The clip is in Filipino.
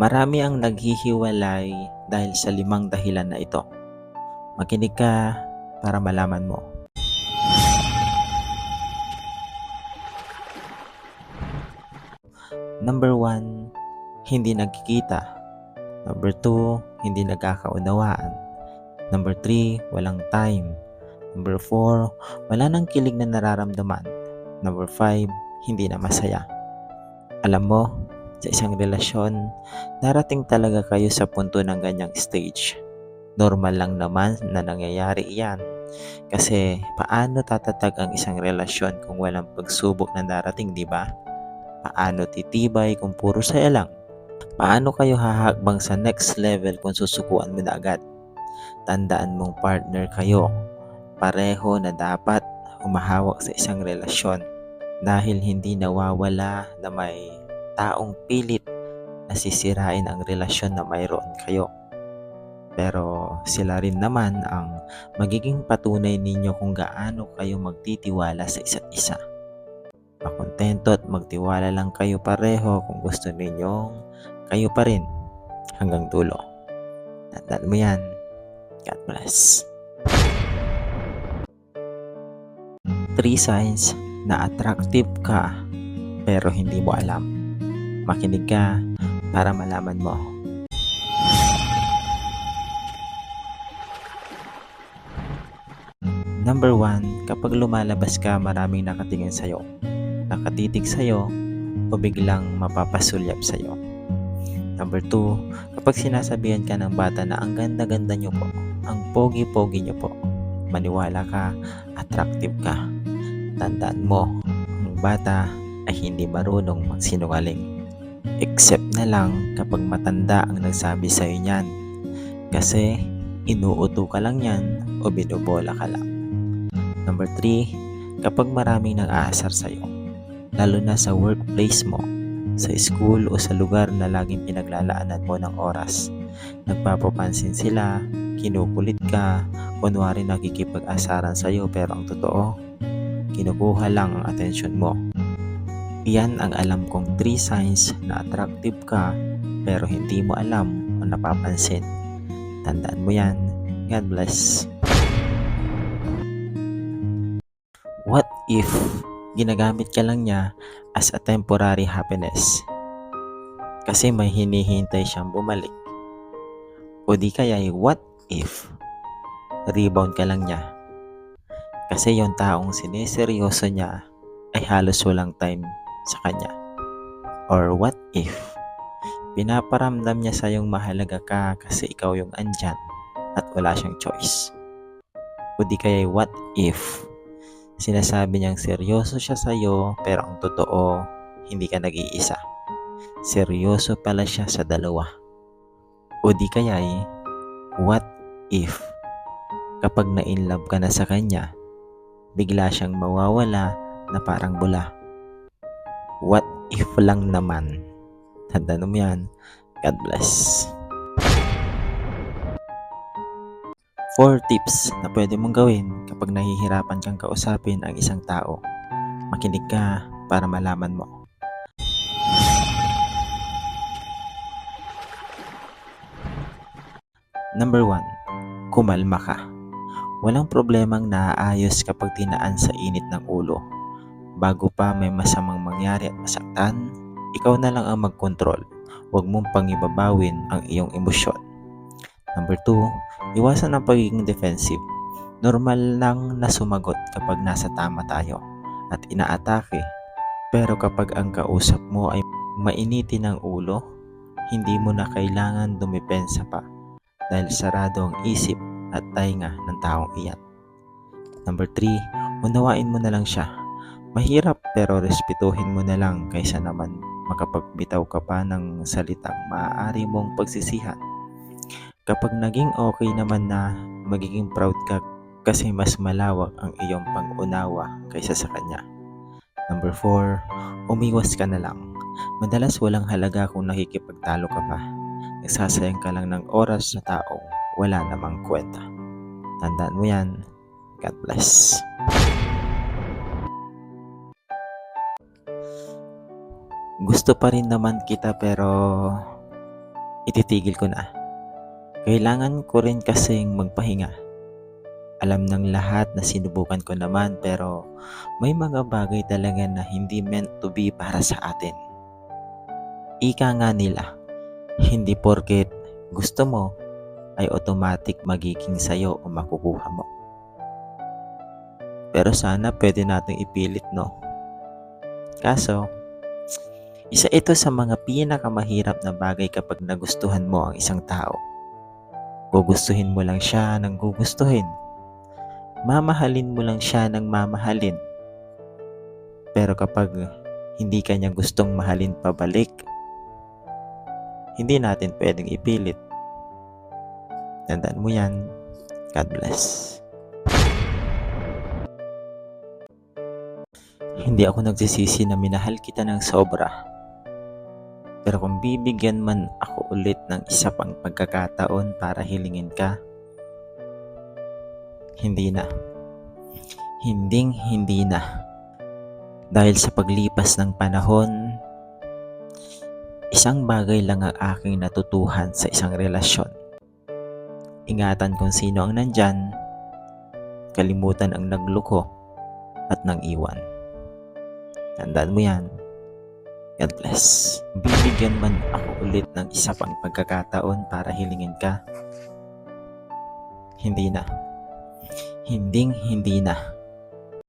Marami ang naghihiwalay dahil sa limang dahilan na ito. Makinig ka para malaman mo. Number 1, hindi nagkikita. Number 2, hindi nagkakaunawaan. Number 3, walang time. Number 4, wala nang kilig na nararamdaman. Number 5, hindi na masaya. Alam mo, sa isang relasyon, darating talaga kayo sa punto ng ganyang stage. Normal lang naman na nangyayari iyan. Kasi paano tatatag ang isang relasyon kung walang pagsubok na darating, di ba? Paano titibay kung puro saya lang? Paano kayo hahakbang sa next level kung susukuan mo na agad? Tandaan mong partner kayo. Pareho na dapat humahawak sa isang relasyon dahil hindi nawawala na may taong pilit na sisirain ang relasyon na mayroon kayo. Pero sila rin naman ang magiging patunay ninyo kung gaano kayo magtitiwala sa isa't isa. Makontento at magtiwala lang kayo pareho kung gusto ninyong kayo pa rin hanggang dulo. Tandaan mo yan. God bless. Three signs na attractive ka pero hindi mo alam. Makinig ka para malaman mo. Number one, kapag lumalabas ka, maraming nakatingin sa'yo. Nakatitig sa'yo o biglang mapapasulyap sa'yo. Number two, kapag sinasabihan ka ng bata na ang ganda-ganda nyo po, ang pogi-pogi nyo po, maniwala ka, attractive ka. Tandaan mo, ang bata ay hindi marunong magsinungaling. Except na lang kapag matanda ang nagsabi sa'yo niyan. Kasi inuuto ka lang yan o binubola ka lang. Number 3, kapag maraming nag-aasar sa'yo, lalo na sa workplace mo, sa school o sa lugar na laging pinaglalaanan mo ng oras. Nagpapapansin sila, kinukulit ka, kunwari nakikipag-asaran sa'yo pero ang totoo, kinukuha lang ang atensyon mo. Iyan ang alam kong 3 signs na attractive ka pero hindi mo alam o napapansin. Tandaan mo yan. God bless. What if ginagamit ka lang niya as a temporary happiness? Kasi may hinihintay siyang bumalik. O di kaya what if rebound ka lang niya? Kasi yung taong sineseryoso niya ay halos walang time sa kanya. Or what if pinaparamdam niya sa yung mahalaga ka kasi ikaw yung andyan at wala siyang choice? O di kaya what if sinasabi niyang seryoso siya sa iyo pero ang totoo hindi ka nag-iisa. Seryoso pala siya sa dalawa. O di kaya what if kapag na-inlove ka na sa kanya, bigla siyang mawawala na parang bula. What if lang naman? Tandaan mo yan. God bless. 4 tips na pwede mong gawin kapag nahihirapan kang kausapin ang isang tao. Makinig ka para malaman mo. Number 1. Kumalma ka. Walang problemang naaayos kapag tinaan sa init ng ulo. Bago pa may masamang mangyari at masaktan, ikaw na lang ang magkontrol. Huwag mong pangibabawin ang iyong emosyon. Number 2, iwasan ang pagiging defensive. Normal lang na sumagot kapag nasa tama tayo at inaatake. Pero kapag ang kausap mo ay mainitin ang ulo, hindi mo na kailangan dumipensa pa dahil sarado ang isip at tainga ng taong iyan. Number 3, unawain mo na lang siya. Mahirap pero respetuhin mo na lang kaysa naman makapagbitaw ka pa ng salitang maaari mong pagsisihan. Kapag naging okay naman na magiging proud ka kasi mas malawak ang iyong pangunawa kaysa sa kanya. Number 4, umiwas ka na lang. Madalas walang halaga kung nakikipagtalo ka pa. Nagsasayang ka lang ng oras sa taong wala namang kwenta. Tandaan mo yan. God bless. Gusto pa rin naman kita pero ititigil ko na. Kailangan ko rin kasing magpahinga. Alam ng lahat na sinubukan ko naman pero may mga bagay talaga na hindi meant to be para sa atin. Ika nga nila, hindi porket gusto mo ay automatic magiging sayo o makukuha mo. Pero sana pwede nating ipilit no. Kaso, isa ito sa mga pinakamahirap na bagay kapag nagustuhan mo ang isang tao. Gugustuhin mo lang siya ng gugustuhin. Mamahalin mo lang siya ng mamahalin. Pero kapag hindi ka niya gustong mahalin pabalik, hindi natin pwedeng ipilit. Tandaan mo yan. God bless. Hindi ako nagsisisi na minahal kita ng sobra. Pero kung bibigyan man ako ulit ng isa pang pagkakataon para hilingin ka, hindi na. Hinding hindi na. Dahil sa paglipas ng panahon, isang bagay lang ang aking natutuhan sa isang relasyon. Ingatan kung sino ang nandyan, kalimutan ang nagluko at nang iwan. Tandaan mo yan. God bless. Bibigyan man ako ulit ng isa pang pagkakataon para hilingin ka. Hindi na. Hinding hindi na.